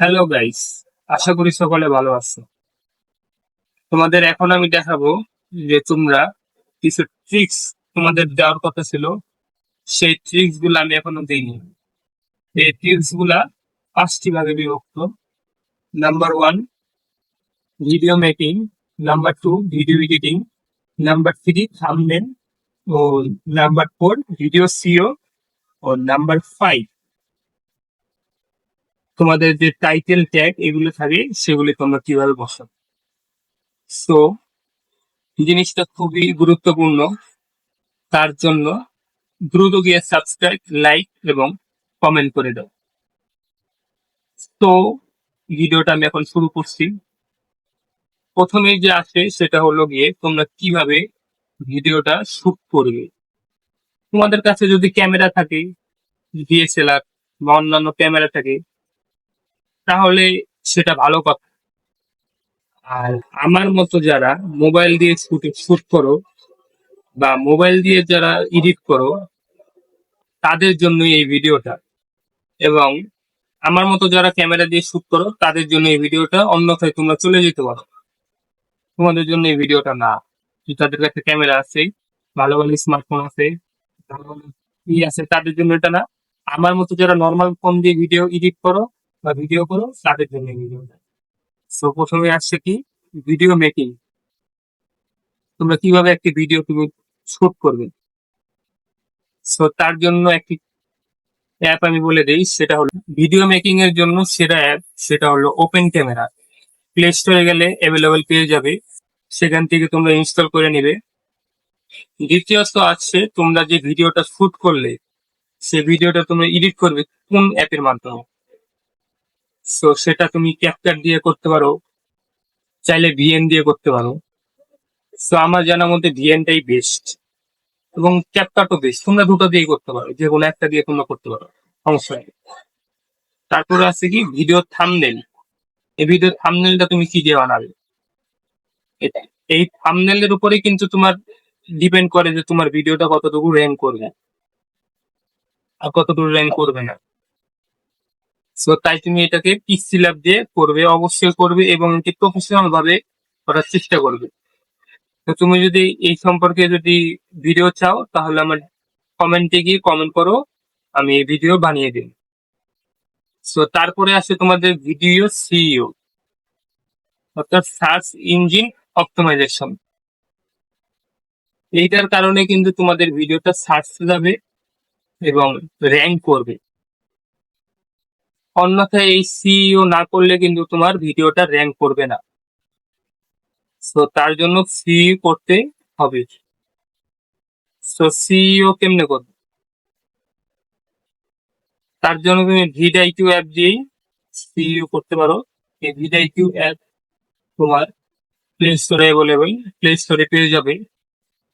Hello guys আশা করি সকলে ভালো আছো। তোমাদের এখন আমি দেখাবো যে তোমরা কিছু ট্রিক্স তোমাদের দেওয়ার কথা ছিল। সেই ট্রিক্সগুলো আমি এখনও দিইনি। এই ট্রিক্সগুলা পাঁচটি ভাগে বিভক্ত। Number one video making number two video editing number three thumbnail ও নাম্বার ফোর ভিডিও সিও ও নাম্বার ফাইভ তোমাদের যে টাইটেল ট্যাগ এগুলো থাকে, সেগুলি তোমরা কীভাবে বসাবে সো জিনিসটা খুবই গুরুত্বপূর্ণ। তার জন্য দ্রুত গিয়ে সাবস্ক্রাইব লাইক এবং কমেন্ট করে দাও। তো ভিডিওটা আমি এখন শুরু করছি। প্রথমে যে আসে, সেটা হলো গিয়ে তোমরা কীভাবে ভিডিওটা শুট করবে। তোমাদের কাছে যদি ক্যামেরা থাকে ডিএসএলআর বা অন্যান্য ক্যামেরা থাকে তাহলে সেটা ভালো কথা। আর আমার মতো যারা মোবাইল দিয়ে শুট শুট করো বা মোবাইল দিয়ে যারা এডিট করো, তাদের জন্য এই ভিডিওটা। এবং আমার মতো যারা ক্যামেরা দিয়ে শুট করো, তাদের জন্য এই ভিডিওটা, অন্যথায় তোমরা চলে যেতে পারো। তোমাদের জন্য এই ভিডিওটা না। তাদের কাছে ক্যামেরা আছে, ভালো ভালো স্মার্টফোন আছে, ভালো ভালো ই আছে, তাদের জন্য এটা না। আমার মতো যারা নর্মাল ফোন দিয়ে ভিডিও এডিট করো বা ভিডিও করো, তাদের জন্য ভিডিওটা সো প্রথমে আসছে কি? ভিডিও মেকিং তোমরা কীভাবে একটি ভিডিও তুমি শুট করবে? সো তার জন্য একটি অ্যাপ আমি বলে দিই, সেটা হলো ভিডিও মেকিং এর জন্য সেরা অ্যাপ সেটা হলো ওপেন ক্যামেরা প্লে স্টোরে গেলে অ্যাভেলেবল পেয়ে যাবে। সেখান থেকে তোমরা ইনস্টল করে নেবে। দ্বিতীয়ত আছে তোমরা যে ভিডিওটা শুট করলে, সে ভিডিওটা তোমরা এডিট করবে কোন অ্যাপের মাধ্যমে? সো সেটা তুমি ক্যাপকাট দিয়ে করতে পারো। চাইলে ভিএন দিয়ে করতে পারো। সো আমার জানার মধ্যে ভিএনটাই বেস্ট এবং ক্যাপকাটও বেস্ট তোমরা দুটো দিয়েই করতে পারো। যে কোনো একটা দিয়ে তোমরা করতে পারো। সমস্যা নেই। তারপরে আছে কি? ভিডিও থামনেল এই ভিডিও থামনেলটা তুমি কি দিয়ে বানাবে? এই থামনেলের উপরে কিন্তু তোমার ডিপেন্ড করে যে তোমার ভিডিওটা কতটুকু র্যাঙ্ক করবে। আর কতটুকু র্যাঙ্ক করবে না। সো তাই তুমি এটাকে পিসি ল্যাব দিয়ে করবে, অবশ্যই করবে এবং এটি প্রফেশনাল ভাবে করার চেষ্টা করবে। তো তুমি যদি এই সম্পর্কে যদি ভিডিও চাও, তাহলে আমার কমেন্টে গিয়ে কমেন্ট করো, আমি এই ভিডিও বানিয়ে দিই সো তারপরে আসে তোমাদের ভিডিও সিইও অর্থাৎ সার্চ ইঞ্জিন অপটিমাইজেশন এইটার কারণে কিন্তু তোমাদের ভিডিওটা সার্চ যাবে এবং র্যাঙ্ক করবে। অন্যথায় এই সিইও না করলে কিন্তু তোমার ভিডিওটা র্যাঙ্ক করবে না। সো তার জন্য সিইও করতে হবে। সো সিইও কেমনে করবে? তার জন্য তুমি ভিডাইকিউ অ্যাপ দিয়েই সিইও করতে পারো। এই ভিডাইকিউ অ্যাপ তোমার প্লে স্টোরে অ্যাভেলেবল প্লে স্টোরে পেয়ে যাবে।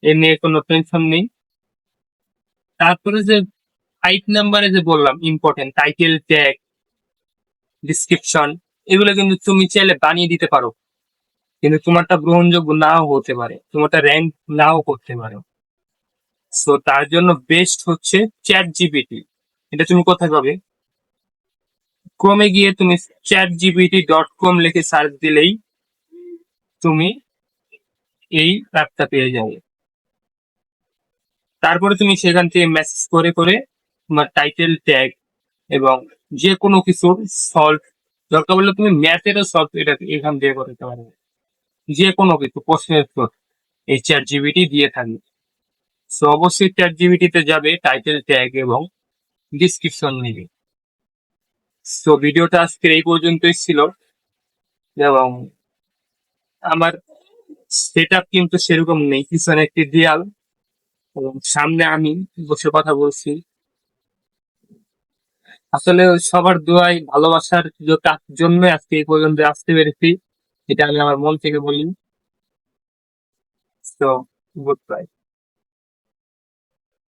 এ নিয়ে কোনো টেনশন নেই। তারপরে যে ফাইভ নাম্বারে যে বললাম ইম্পর্টেন্ট টাইটেল ট্যাগ ডিসক্রিপশন এগুলো কিন্তু তুমি চাইলে বানিয়ে দিতে পারো। কিন্তু তোমারটা গ্রহণযোগ্য নাও হতে পারে, তোমারটা র্যাঙ্ক নাও করতে পারো। সো তার জন্য বেস্ট হচ্ছে চ্যাট জিপিটি এটা তুমি কোথায় পাবে? ক্রমে গিয়ে তুমি চ্যাট জিপিটি ডট কম লিখে সার্চ দিলেই তুমি এই অ্যাপটা পেয়ে যাবে। তারপরে তুমি সেখান থেকে মেসেজ করে করে তোমার টাইটেল ট্যাগ এবং যে কোনো কিছুর সলভ দরকার বললে তুমি ম্যাথেরও সলভ এটা এখান দিয়ে করতে পারবে। যে কোনো কিছু, প্রশ্নের উত্তর এই চ্যাট জিবিটি দিয়ে থাকবে। সো অবশ্যই চ্যাট জিবিটিতে যাবে টাইটেল ট্যাগ এবং ডিসক্রিপশন নিবে। সো ভিডিওটা আজকের এই পর্যন্তই ছিল। এবং আমার সেট আপ কিন্তু সেরকম নেই, পিছনে একটি দেয়াল। এবং সামনে আমি বসে কথা বলছি। আসলে সবার দোয়াই ভালোবাসার জন্য আজকে এই পর্যন্ত আসতে পেরেছি, এটা আমি আমার মন থেকে বলি। তো গুড বাই